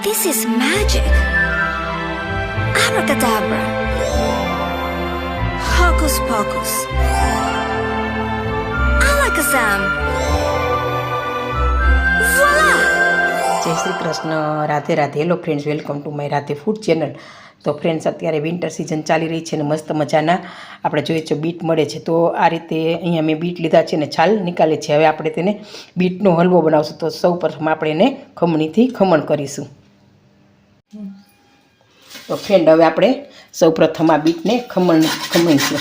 This is magic. Abracadabra. Hocus pocus. Alakazam. Voila! જય Shri Krishna Radhe Radhe hello friends welcome to my Radhe food channel તો friends અત્યારે winter season ચાલી રહી છે અને મસ્ત મજાના આપણે જોઈએ છે બીટ મળે છે તો આ રીતે અહીંયા મેં બીટ લીધા છે ને છાલ નીકાળે છે હવે આપણે તેને બીટનો હલવો બનાવશું તો સૌ પ્રથમ આપણે એને ખમણીથી ખમણ કરીશું તો ફ્રેન્ડ હવે આપણે સૌ પ્રથમ આ બીટને ખમણ ખમણીશું.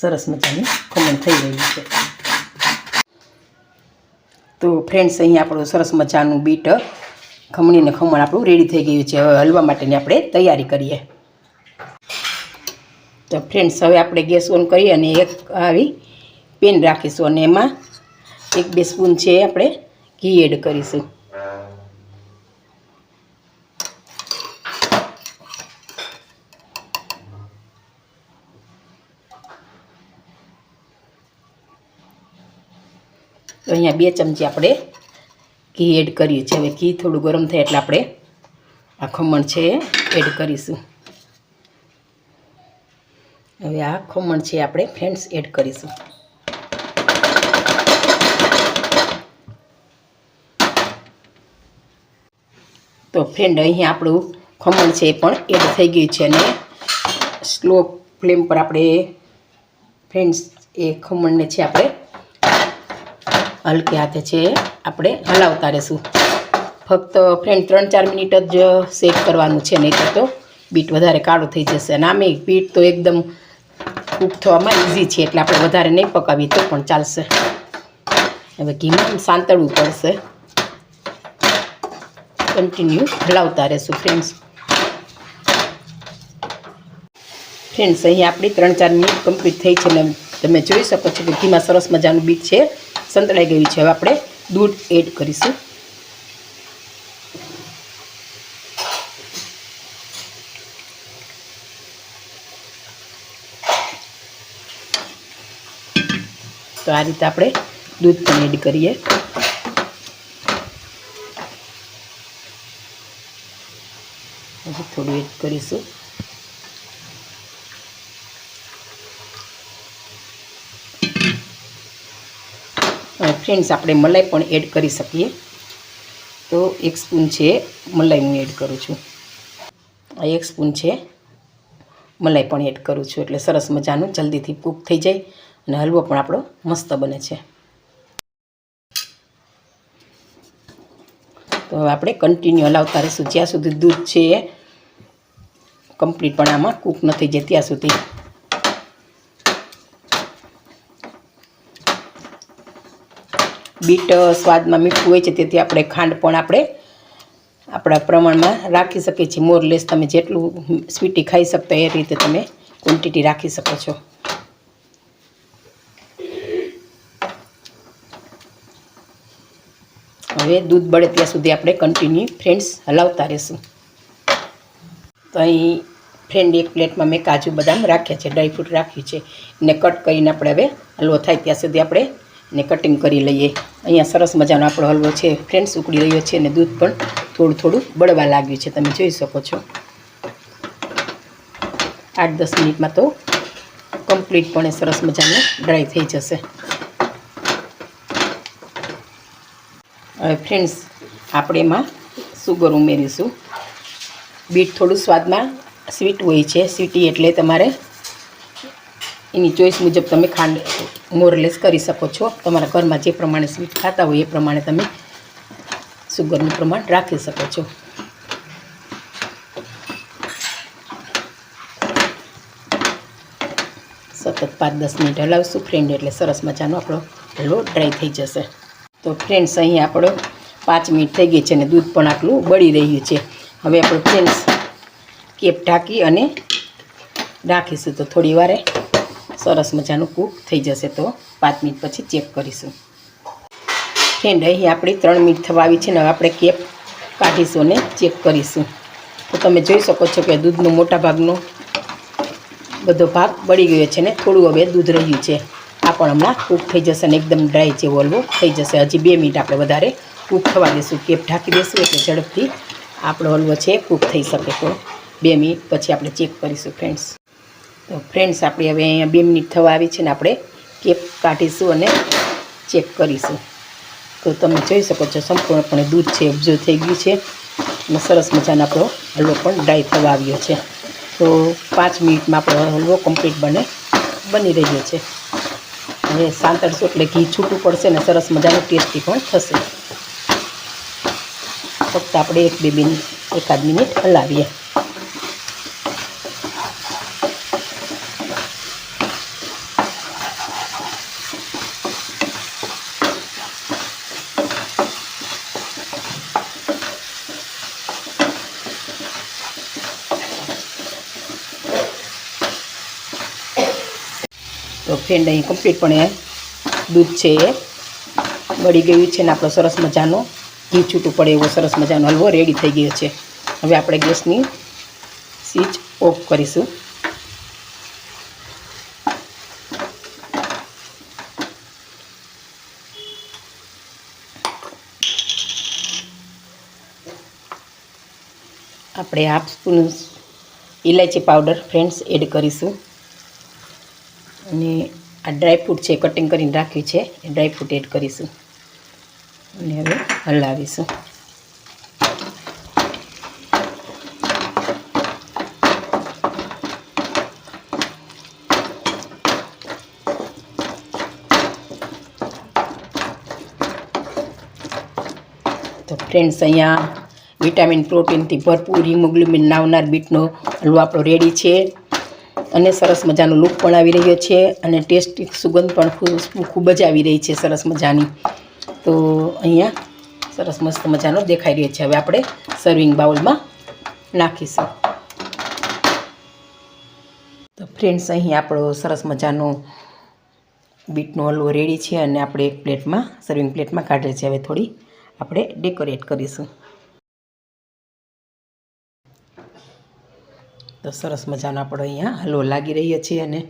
સરસ મજાની ખમણ થઈ રહ્યું છે. તો ફ્રેન્ડ્સ અહીંયા આપણું સરસ મજાનું બીટ, ખમણીને ખમણ આપણું રેડી થઈ ગયું છે. હવે હલવા માટેની આપણે તૈયારી કરીએ. તો ફ્રેન્ડ્સ હવે આપણે ગેસ ઓન કરીએ અને એક આવી પેન રાખીશું અને એમાં એક બે સ્પૂન છે આપણે ઘી એડ કરીશું. તો અહીંયા બે ચમચી આપણે ઘી એડ કરીએ છીએ હવે ઘી થોડું ગરમ થાય એટલે આપણે આ ખમણ છે એડ કરીશું. હવે આ ખમણ છે આપણે ફ્રેન્ડ્સ એડ કરીશું. તો ફ્રેન્ડ અહીંયા આપણું ખમણ છે એ પણ એડ થઈ ગયું છે અને સ્લો ફ્લેમ પર આપણે ફ્રેન્ડ્સ એ ખમણને છે આપણે હલકે હાથે છે, આપણે હલાવતા રહેશું. ફક્ત ફ્રેન્ડ ત્રણ ચાર મિનિટ જ શેક કરવાનું છે નહીં તો બીટ વધારે કાળું થઈ જશે. અને આમે બીટ તો એકદમ કૂક થવામાં ઇઝી છે, એટલે આપણે વધારે નહીં પકાવીએ તો પણ ચાલશે. હવે ઘીમાં સાંતળવું પડશે. કન્ટિન્યુ હલાવતા રહેશું ફ્રેન્ડ્સ ફ્રેન્ડ્સ અહીં આપણી ત્રણ ચાર મિનિટ કમ્પ્લીટ થઈ છે ને તમે જોઈ શકો છો કે ઘીમાં સરસ મજાનું બીટ છે, સંતળાઈ ગયું છે. હવે આપણે દૂધ એડ કરીશું. તો આ રીતે આપણે દૂધ પણ એડ કરીએ. હજી થોડું એડ કરીશું. ફ્રેન્ડ્સ, આપણે મલાઈ પણ એડ કરી શકીએ. તો એક સ્પૂન છે મલાઈ હું એડ કરું છું. આ એક સ્પૂન છે મલાઈ પણ એડ કરું છું. એટલે સરસ મજાનું, જલ્દીથી કૂક થઈ જાય અને હલવો પણ આપણો મસ્ત બને છે. હવે આપણે કન્ટિન્યુ હલાવતા રહીશું. જ્યાં સુધી દૂધ છે એ કમ્પ્લીટ પણ આમાં કૂક નથી જે ત્યાં સુધી. બીટ સ્વાદમાં મીઠું હોય છે તેથી આપણે ખાંડ પણ આપણે આપણા પ્રમાણમાં રાખી શકીએ છીએ. મોરલેસ તમે જેટલું સ્વીટી ખાઈ શકતા એ રીતે તમે ક્વોન્ટિટી રાખી શકો છો. હવે દૂધ બળે ત્યાં સુધી આપણે કન્ટિન્યુ ફ્રેન્ડ્સ હલાવતા રહેશું. તો અહીં ફ્રેન્ડ એક પ્લેટમાં મેં કાજુ બદામ રાખ્યા છે ડ્રાયફ્રૂટ રાખ્યું છે. એને કટ કરીને આપણે હવે હલવો થાય ત્યાં સુધી આપણે એને કટિંગ કરી લઈએ. અહીંયા સરસ મજાનો આપણો હલવો છે. ફ્રેન્ડ્સ ઉકળી રહ્યો છે અને દૂધ પણ થોડું થોડું બળવા લાગ્યું છે. તમે જોઈ શકો છો. આઠ દસ મિનિટમાં તો કમ્પ્લીટપણે સરસ મજાનો ડ્રાય થઈ જશે. હવે ફ્રેન્ડ્સ આપણે એમાં સુગર ઉમેરીશું. બીટ થોડું સ્વાદમાં સ્વીટ હોય છે સ્વીટી એટલે તમારે એની ચોઈસ મુજબ તમે ખાંડ મોરલેસ કરી શકો છો. તમારા ઘરમાં જે પ્રમાણે સ્વીટ ખાતા હોય એ પ્રમાણે તમે સુગરનું પ્રમાણ રાખી શકો છો. સતત પાંચ દસ મિનિટ હલાવશું ફ્રેન્ડ એટલે સરસ મજાનો આપણો હલવો ડ્રાય થઈ જશે. તો ફ્રેન્ડ્સ, અહીં આપણો પાંચ મિનિટ થઈ ગઈ છે અને દૂધ પણ આટલું બળી રહ્યું છે. હવે આપણે ફ્રેન્ડ્સ કેપ ઢાંકી અને રાખીશું. તો થોડી વારે સરસ મજાનું કૂક થઈ જશે તો પાંચ મિનિટ પછી ચેક કરીશું. ફ્રેન્ડ, અહીં આપણી ત્રણ મિનિટ થવા આવી છે ને હવે આપણે કેપ કાઢીશું અને ચેક કરીશું. તો તમે જોઈ શકો છો કે દૂધનો મોટા ભાગનો બધો ભાગ બળી ગયો છે ને થોડું હવે દૂધ રહ્યું છે. આ પણ હમણાં કૂક થઈ જશે અને એકદમ ડ્રાય જેવો હલવો થઈ જશે. હજી બે મિનિટ આપણે વધારે કૂક થવા દઈશું કેપ ઢાંકી દઈશું એટલે ઝડપથી આપણો હલવો છે કૂક થઈ શકે તો. બે મિનિટ પછી આપણે ચેક કરીશું ફ્રેન્ડ્સ તો ફ્રેન્ડ્સ આપણે હવે અહીંયા બે મિનિટ થવા આવી છે ને આપણે કેપ કાઢીશું અને ચેક કરીશું. તો તમે જોઈ શકો છો, સંપૂર્ણપણે દૂધ છે ઓબ્ઝર્વ થઈ ગયું છે અને સરસ મજાનો આપણો હલવો પણ ડ્રાય થવા આવ્યો છે. તો પાંચ મિનિટમાં આપણો હલવો કમ્પ્લીટ બને, બની રહ્યો છે. હવે સાંતળશું એટલે ઘી છૂટું પડશે ને સરસ મજાનું ટેસ્ટી પણ થશે. ફક્ત આપણે એક બે મિનિટ, એકાદ મિનિટ હલાવીએ. ફ્રેન્ડ અહીં કમ્પ્લીટપણે દૂધ છે એ. બળી ગયું છે ને આપણો સરસ મજાનો ઘી છૂટું પડે એવો સરસ મજાનો હલવો રેડી થઈ ગયો છે. હવે આપણે ગેસની સ્વિચ ઓફ કરીશું. આપણે હાફ સ્પૂન ઇલાયચી પાવડર ફ્રેન્ડ્સ એડ કરીશું. અને આ ડ્રાયફ્રૂટ છે કટિંગ કરીને રાખ્યું છે. એ ડ્રાયફ્રૂટ એડ કરીશું. અને હવે હલાવીશું. તો ફ્રેન્ડ્સ અહીંયા વિટામિન પ્રોટીનથી ભરપૂર હિમોગ્લોબિન નાવનાર બીટનો હલવો આપણો રેડી છે. અને સરસ મજાનો લુક પણ આવી રહ્યો છે અને ટેસ્ટી સુગંધ પણ ખૂબ જ આવી રહી છે સરસ મજાની. તો અહીંયા સરસ મસ્ત મજાનો દેખાઈ રહ્યો છે. હવે આપણે સર્વિંગ બાઉલમાં નાખીશું. તો ફ્રેન્ડ્સ અહીં આપણો સરસ મજાનો બીટનો હલવો રેડી છે અને આપણે એક પ્લેટમાં સર્વિંગ પ્લેટમાં કાઢે છે. હવે થોડી આપણે ડેકોરેટ કરીશું. તો સરસ મજાનો આપણો અહીંયા હલવો લાગી રહ્યો છે અને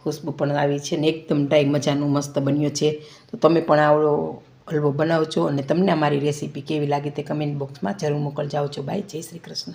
ખુશ્બુ પણ આવી છે ને એકદમ ડ્રાય મજાનું મસ્ત બન્યો છે. તો તમે પણ આવડો હલવો બનાવજો અને તમને અમારી રેસીપી કેવી લાગી તે કમેન્ટ બોક્સમાં જરૂર મોકલજાવજો બાય જય શ્રી કૃષ્ણ.